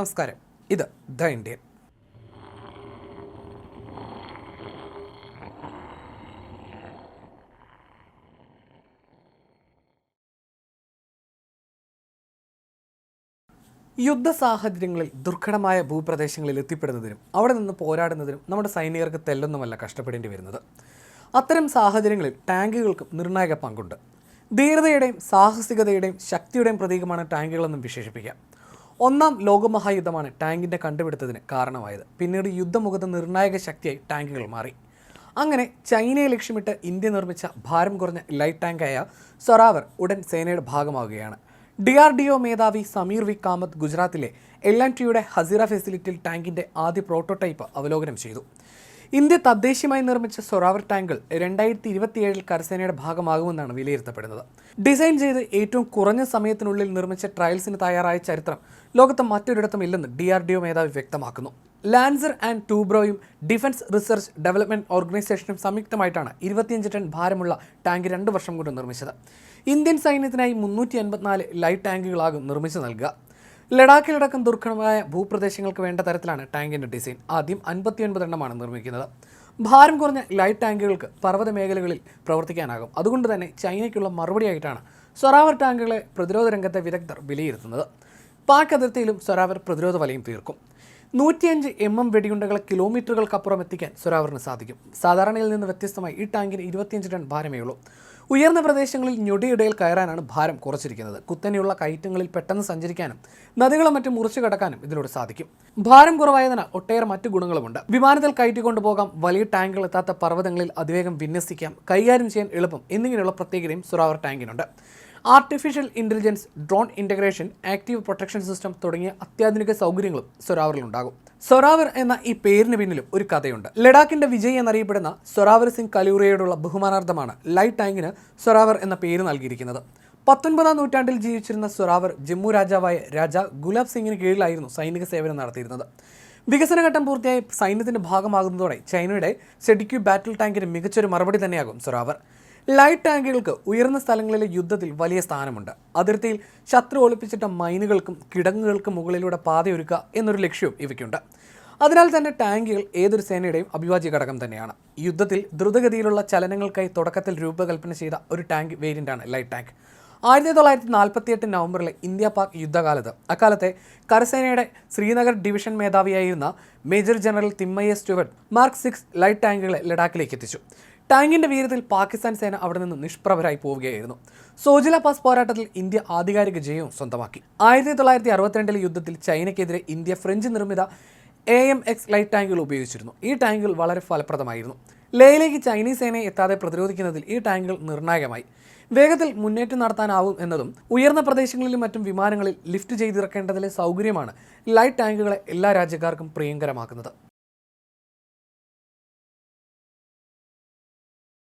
നമസ്കാരം. ഇത് the Indian. യുദ്ധ സാഹചര്യങ്ങളിൽ ദുർഘടമായ ഭൂപ്രദേശങ്ങളിൽ എത്തിപ്പെടുന്നതിനും അവിടെ നിന്ന് പോരാടുന്നതിനും നമ്മുടെ സൈനികർക്ക് തെല്ലൊന്നുമല്ല കഷ്ടപ്പെടേണ്ടി വരുന്നത്. അത്തരം സാഹചര്യങ്ങളിൽ ടാങ്കുകൾക്കും നിർണായക പങ്കുണ്ട്. ധീരതയുടെയും സാഹസികതയുടെയും ശക്തിയുടെയും പ്രതീകമാണ് ടാങ്കുകളെന്നും വിശേഷിപ്പിക്കാം. ഒന്നാം ലോകമഹായുദ്ധമാണ് ടാങ്കിന്റെ കണ്ടുപിടുത്തത്തിന് കാരണമായത്. പിന്നീട് യുദ്ധമുഖത്ത് നിർണായക ശക്തിയായി ടാങ്കുകൾ മാറി. അങ്ങനെ ചൈനയെ ലക്ഷ്യമിട്ട് ഇന്ത്യ നിർമ്മിച്ച ഭാരം കുറഞ്ഞ ലൈറ്റ് ടാങ്കായ സൊറാവർ ഉടൻ സേനയുടെ ഭാഗമാവുകയാണ്. ഡി ആർ ഡി ഒ മേധാവി സമീർ വി കാമത്ത് ഗുജറാത്തിലെ എൽ ആൻഡ് ടിയുടെ ഹസീറ ഫെസിലിറ്റിയിൽ ടാങ്കിന്റെ ആദ്യ പ്രോട്ടോടൈപ്പ് അവലോകനം ചെയ്തു. ഇന്ത്യ തദ്ദേശീയമായി നിർമ്മിച്ച സൊറാവർ ടാങ്കുകൾ രണ്ടായിരത്തി ഇരുപത്തിയേഴിൽ കരസേനയുടെ ഭാഗമാകുമെന്നാണ് വിലയിരുത്തപ്പെടുന്നത്. ഡിസൈൻ ചെയ്ത് ഏറ്റവും കുറഞ്ഞ സമയത്തിനുള്ളിൽ നിർമ്മിച്ച ട്രയൽസിന് തയ്യാറായ ചരിത്രം ലോകത്ത് മറ്റൊരിടത്തും ഇല്ലെന്ന് ഡി ആർ ഡി ഒ മേധാവി വ്യക്തമാക്കുന്നു. ലാൻസർ ആൻഡ് ടൂബ്രോയും ഡിഫൻസ് റിസർച്ച് ഡെവലപ്മെന്റ് ഓർഗനൈസേഷനും സംയുക്തമായിട്ടാണ് ഇരുപത്തിയഞ്ച് ടൺ ഭാരമുള്ള ടാങ്ക് രണ്ട് വർഷം കൊണ്ട് നിർമ്മിച്ചത്. ഇന്ത്യൻ സൈന്യത്തിനായി മുന്നൂറ്റി ലൈറ്റ് ടാങ്കുകളാകും നിർമ്മിച്ചു നൽകുക. ലഡാക്കിലടക്കം ദുർഘടമായ ഭൂപ്രദേശങ്ങൾക്ക് വേണ്ട തരത്തിലാണ് ടാങ്കിന്റെ ഡിസൈൻ. ആദ്യം അൻപത്തിയൊൻപത് എണ്ണമാണ് നിർമ്മിക്കുന്നത്. ഭാരം കുറഞ്ഞ ലൈറ്റ് ടാങ്കുകൾക്ക് പർവത മേഖലകളിൽ പ്രവർത്തിക്കാനാകും. അതുകൊണ്ട് തന്നെ ചൈനയ്ക്കുള്ള മറുപടിയായിട്ടാണ് സൊറാവർ ടാങ്കുകളെ പ്രതിരോധ രംഗത്തെ വിദഗ്ധർ വിലയിരുത്തുന്നത്. പാക് അതിർത്തിയിലും സൊറാവർ പ്രതിരോധ വലയം തീർക്കും. നൂറ്റിയഞ്ച് എം എം വെടിയുണ്ടകളെ കിലോമീറ്ററുകൾക്കപ്പുറം എത്തിക്കാൻ സൊറാവറിന് സാധിക്കും. സാധാരണയിൽ നിന്ന് വ്യത്യസ്തമായി ഈ ടാങ്കിന് ഇരുപത്തിയഞ്ച് ടൺ ഭാരമേ ഉള്ളൂ. ഉയർന്ന പ്രദേശങ്ങളിൽ ഞൊടിയിടയിൽ കയറാനാണ് ഭാരം കുറച്ചിരിക്കുന്നത്. കുത്തനെയുള്ള കയറ്റങ്ങളിൽ പെട്ടെന്ന് സഞ്ചരിക്കാനും നദികളും മറ്റും മുറിച്ചു കടക്കാനും ഇതിലൂടെ സാധിക്കും. ഭാരം കുറവായതിനാൽ ഒട്ടേറെ മറ്റു ഗുണങ്ങളുമുണ്ട്. വിമാനത്തിൽ കയറ്റിക്കൊണ്ടു കൊണ്ടുപോകാം വലിയ ടാങ്കുകൾ എത്താത്ത പർവതങ്ങളിൽ അതിവേഗം വിന്യസിക്കാം കൈകാര്യം ചെയ്യാൻ എളുപ്പം എന്നിങ്ങനെയുള്ള പ്രത്യേകതയും Zorawar ടാങ്കിനുണ്ട്. Artificial intelligence drone integration active protection system തുടങ്ങിയ അത്യാധുനിക സൗകര്യങ്ങളും സൊറാവറിലുണ്ടാകും സൊറാവർ എന്ന ഈ പേരിന് പിന്നിലും ഒരു കഥയുണ്ട്. ലഡാക്കിന്റെ വിജയ് എന്നറിയപ്പെടുന്ന സൊറാവർ സിംഗ് കലൂറിയോടുള്ള ബഹുമാനാർത്ഥമാണ് ലൈറ്റ് ടാങ്കിന് സൊറാവർ എന്ന പേര് നൽകിയിരിക്കുന്നത്. പത്തൊൻപതാം നൂറ്റാണ്ടിൽ ജീവിച്ചിരുന്ന സൊറാവർ ജമ്മു രാജാവായ രാജ ഗുലാബ് സിംഗിന് കീഴിലായിരുന്നു സൈനിക സേവനം നടത്തിയിരുന്നത്. വികസനഘട്ടം പൂർത്തിയായി സൈന്യത്തിന്റെ ഭാഗമാകുന്നതോടെ ചൈനയുടെ സെഡിക്യു ബാറ്റിൽ ടാങ്കിന് മികച്ചൊരു മറുപടി തന്നെയാകും സൊറാവർ. ലൈറ്റ് ടാങ്കുകൾക്ക് ഉയർന്ന സ്ഥലങ്ങളിലെ യുദ്ധത്തിൽ വലിയ സ്ഥാനമുണ്ട്. അതിർത്തിയിൽ ശത്രു ഒളിപ്പിച്ചിട്ട മൈനുകൾക്കും കിടങ്ങുകൾക്കും മുകളിലൂടെ പാതയൊരുക്കുക എന്നൊരു ലക്ഷ്യവും ഇവയ്ക്കുണ്ട്. അതിനാൽ തന്നെ ടാങ്കുകൾ ഏതൊരു സേനയുടെയും അഭിവാജ്യ ഘടകം തന്നെയാണ്. യുദ്ധത്തിൽ ദ്രുതഗതിയിലുള്ള ചലനങ്ങൾക്കായി തുടക്കത്തിൽ രൂപകൽപ്പന ചെയ്ത ഒരു ടാങ്ക് വേരിയന്റാണ് ലൈറ്റ് ടാങ്ക് ആയിരത്തി തൊള്ളായിരത്തി നാൽപ്പത്തി എട്ട് നവംബറിലെ ഇന്ത്യ പാക് യുദ്ധകാലത്ത് അക്കാലത്തെ കരസേനയുടെ Srinagar division മേധാവിയായിരുന്ന major general Thimayya Stuart mark six light ടാങ്കുകളെ ലഡാക്കിലേക്ക് എത്തിച്ചു ടാങ്കിന്റെ വീരത്തിൽ പാകിസ്ഥാൻ സേന അവിടെ നിന്ന് നിഷ്പ്രഭരായി പോവുകയായിരുന്നു. സോജില പാസ് പോരാട്ടത്തിൽ ഇന്ത്യ ആധികാരിക ജയവും സ്വന്തമാക്കി. ആയിരത്തി തൊള്ളായിരത്തി അറുപത്തിരണ്ടിലെ യുദ്ധത്തിൽ ചൈനയ്ക്കെതിരെ ഇന്ത്യ ഫ്രഞ്ച് നിർമ്മിത എ എം എക്സ് ലൈറ്റ് ടാങ്കുകൾ ഉപയോഗിച്ചിരുന്നു. ഈ ടാങ്കുകൾ വളരെ ഫലപ്രദമായിരുന്നു. ലേയിലേക്ക് ചൈനീസ് സേനയെ എത്താതെ പ്രതിരോധിക്കുന്നതിൽ ഈ ടാങ്കുകൾ നിർണായകമായി. വേഗത്തിൽ മുന്നേറ്റം നടത്താനാവും എന്നതും ഉയർന്ന പ്രദേശങ്ങളിലും മറ്റും വിമാനങ്ങളിൽ ലിഫ്റ്റ് ചെയ്തിറക്കേണ്ടതിലെ സൗകര്യമാണ് ലൈറ്റ് ടാങ്കുകളെ എല്ലാ രാജ്യക്കാർക്കും പ്രിയങ്കരമാക്കുന്നത്.